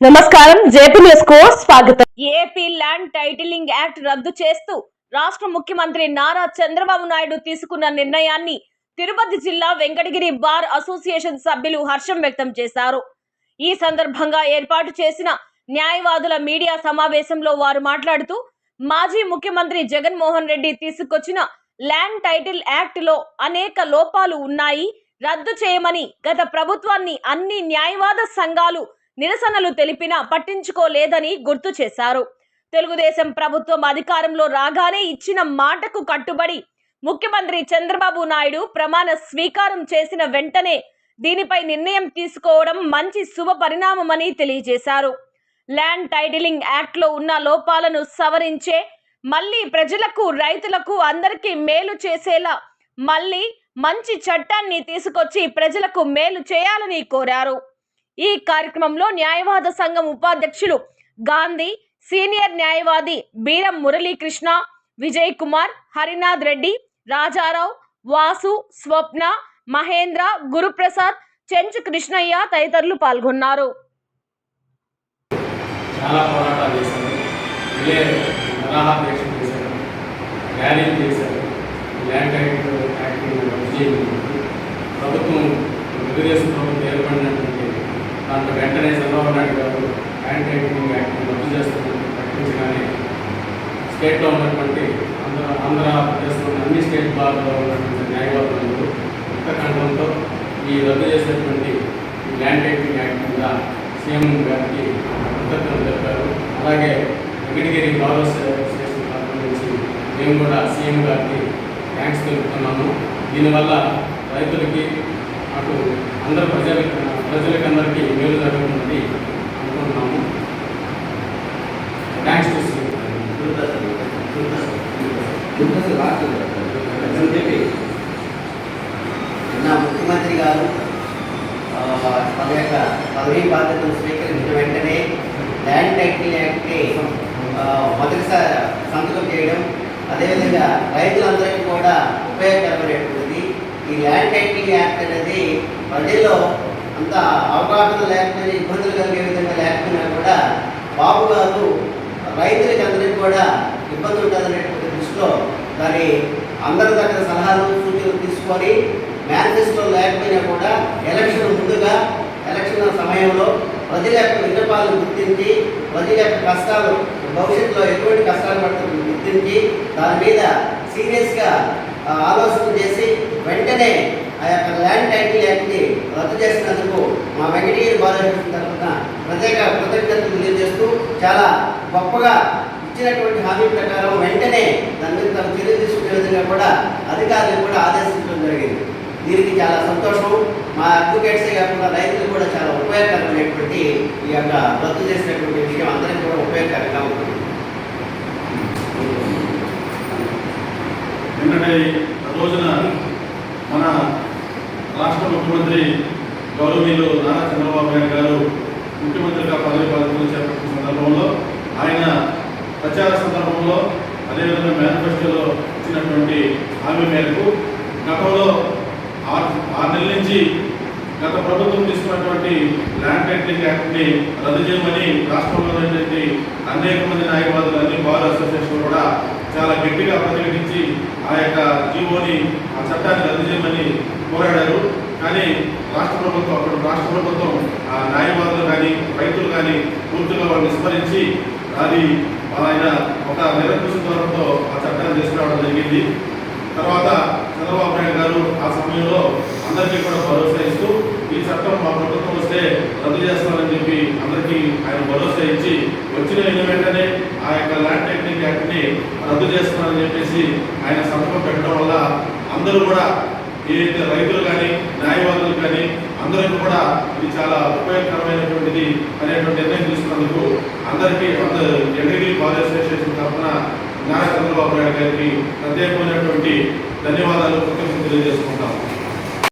నమస్కారం జేపీ న్యూస్కు స్వాగతం. ఏపీ ల్యాండ్ టైటిలింగ్ యాక్ట్ రద్దు చేస్తూ రాష్ట్ర ముఖ్యమంత్రి నారా చంద్రబాబు నాయుడు తీసుకున్న నిర్ణయాన్ని తిరుపతి జిల్లా వెంకటగిరి బార్ అసోసియేషన్ సభ్యులు హర్షం వ్యక్తం చేశారు. ఈ సందర్భంగా ఏర్పాటు చేసిన న్యాయవాదుల మీడియా సమావేశంలో వారు మాట్లాడుతూ మాజీ ముఖ్యమంత్రి జగన్మోహన్ రెడ్డి తీసుకొచ్చిన ల్యాండ్ టైటిల్ యాక్ట్లో అనేక లోపాలు ఉన్నాయి రద్దు చేయమని గత ప్రభుత్వాన్ని అన్ని న్యాయవాద సంఘాలు నిరసనలు తెలిపినా పట్టించుకోలేదని గుర్తు చేశారు. తెలుగుదేశం ప్రభుత్వం అధికారంలో రాగానే ఇచ్చిన మాటకు కట్టుబడి ముఖ్యమంత్రి చంద్రబాబు నాయుడు ప్రమాణ స్వీకారం చేసిన వెంటనే దీనిపై నిర్ణయం తీసుకోవడం మంచి శుభ పరిణామమని తెలియజేశారు. ల్యాండ్ టైటిలింగ్ యాక్ట్లో ఉన్న లోపాలను సవరించే మళ్ళీ ప్రజలకు రైతులకు అందరికీ మేలు చేసేలా మళ్ళీ మంచి చట్టాన్ని తీసుకొచ్చి ప్రజలకు మేలు చేయాలని కోరారు. ఈ కార్యక్రమంలో న్యాయవాద సంఘం ఉపాధ్యక్షులు గాంధీ సీనియర్ న్యాయవాది బీరం మురళీకృష్ణ విజయ్ కుమార్ హరినాథ్ రెడ్డి రాజారావు వాసు స్వప్న మహేంద్ర గురుప్రసాద్ చెంచు కృష్ణయ్య తదితరులు పాల్గొన్నారు. చాలా పోరాటాలు చేశారు. నిరాహార దీక్ష చేశారు. చేశారు. ల్యాండ్ రద్దు ప్రభుత్వం తెలుగుదేశం ప్రభుత్వం వెంటనే చంద్రబాబు నాయుడు గారు ల్యాండ్ టైటిల్ యాక్ట్ని రద్దు చేస్తామని ప్రకటించగానే స్టేట్లో ఉన్నటువంటి ఆంధ్ర ఆంధ్రప్రదేశ్లో అన్ని స్టేట్ బార్లో ఉన్నటువంటి న్యాయవాదులందరూ కొత్త ఈ రద్దు చేసినటువంటి ల్యాండ్ టైటింగ్ యాక్ట్ మీద సీఎం గారికి కృతజ్ఞతలు తెలిపారు. అలాగే వెంకటగిరి గౌరవ స్టేషన్ తరఫు నుంచి మేము కూడా సీఎం గారికి థ్యాంక్స్ తెలుపుతున్నాము. దీనివల్ల రైతులకి అటు అందరు ప్రజలకి ప్రజలకందరికీ మేలు జరుగుతుంది అనుకుంటున్నాము. థ్యాంక్స్ టు నా ముఖ్యమంత్రి గారు తన యొక్క పదవీ బాధ్యతను స్వీకరించిన వెంటనే ల్యాండ్ టైటిల్ యాక్ట్ని మొదటిసారి సంతకం చేయడం అదేవిధంగా రైతులందరికీ కూడా ఉపయోగకరమైనటువంటిది. ఈ ల్యాండ్ టైటిల్ యాక్ట్ అనేది ప్రజల్లో అంత అవగాహన లేకపోయినా ఇబ్బందులు కలిగే విధంగా లేకపోయినా కూడా బాబు గారు రైతులకి అందరికీ కూడా ఇబ్బంది ఉంటుందనేటువంటి దృష్టిలో దాని అందరి దగ్గర సలహాలు సూచనలు తీసుకొని మేనిఫెస్టో లేకపోయినా కూడా ఎలక్షన్ ముందుగా ఎలక్షన్ సమయంలో ప్రజల యొక్క విన్నపాలను గుర్తించి ప్రజల యొక్క కష్టాలు భవిష్యత్తులో ఎటువంటి కష్టాలు పడుతుంది గుర్తించి దాని మీద సీరియస్గా ఆలోచన చేసి వెంటనే ఆ యొక్క ల్యాండ్ టైటిల్ యాక్ట్ని రద్దు చేసినందుకు మా వెంకటగిరి బాలకృష్ణ తరఫున ప్రత్యేక కృతజ్ఞతలు తెలియజేస్తూ చాలా గొప్పగా ఇచ్చినటువంటి హామీ ప్రకారం వెంటనే దాని మీద తమ చర్య తీసుకునే విధంగా కూడా అధికారులు కూడా ఆదేశించడం జరిగింది. దీనికి చాలా సంతోషం. మా అడ్వకేట్సే కాకుండా రైతులు కూడా చాలా ఉపయోగకరమైనటువంటి ఈ యొక్క రద్దు చేసినటువంటి విషయం అందరికీ కూడా ఉపయోగకరంగా ఉంటుంది. నిన్నటి రోజున రాష్ట్ర గౌరవీయులు నారా చంద్రబాబు నాయుడు గారు ముఖ్యమంత్రిగా పదవి బాధ్యతలు చేపట్టిన సందర్భంలో ఆయన ప్రచార సందర్భంలో అదేవిధంగా మేనిఫెస్టోలో ఇచ్చినటువంటి హామీ మేరకు గతంలో ఆరు ఆరు నెలల నుంచి గత ప్రభుత్వం తీసుకున్నటువంటి ల్యాండ్ టైటిలింగ్ యాక్ట్ని రద్దు చేయమని రాష్ట్రంలో ఉన్నటువంటి అనేక మంది నాయకవాదులు అన్ని బార్ అసోసియేషన్ కూడా చాలా గట్టిగా ప్రతిఘటించి ఆ యొక్క జీవోని ఆ చట్టాన్ని రద్దు చేయమని పోరాడారు. కానీ రాష్ట్ర ప్రభుత్వం అప్పుడు రాష్ట్ర ప్రభుత్వం ఆ న్యాయవాదులు కానీ రైతులు కానీ పూర్తిగా వాళ్ళు విస్మరించి అది ఆయన ఒక నిరంకుశ ధోరణితో ఆ చట్టాన్ని తీసుకురావడం జరిగింది. తర్వాత చంద్రబాబు నాయుడు గారు ఆ సమయంలో అందరికీ కూడా భరోసా ఇస్తూ ఈ చట్టం మా ప్రభుత్వం వస్తే రద్దు చేస్తామని చెప్పి అందరికీ ఆయన భరోసా ఇచ్చి వచ్చిన వెంటనే ఆ యొక్క ల్యాండ్ టెక్నిక్ యాక్ట్ని రద్దు చేస్తున్నారని చెప్పేసి ఆయన సంతకం పెట్టడం వల్ల అందరూ కూడా ఏదైతే రైతులు కానీ న్యాయవాదులు కానీ అందరికీ కూడా ఇది చాలా ఉపయోగకరమైనటువంటిది అనేటువంటి నిర్ణయం తీసుకున్నందుకు అందరికీ అందరు ఎండగిరి బాల్ అసోసియేషన్ తరఫున నారా చంద్రబాబు నాయుడు గారికి ప్రత్యేకమైనటువంటి ధన్యవాదాలు కృతజ్ఞతలు తెలియజేసుకుంటాము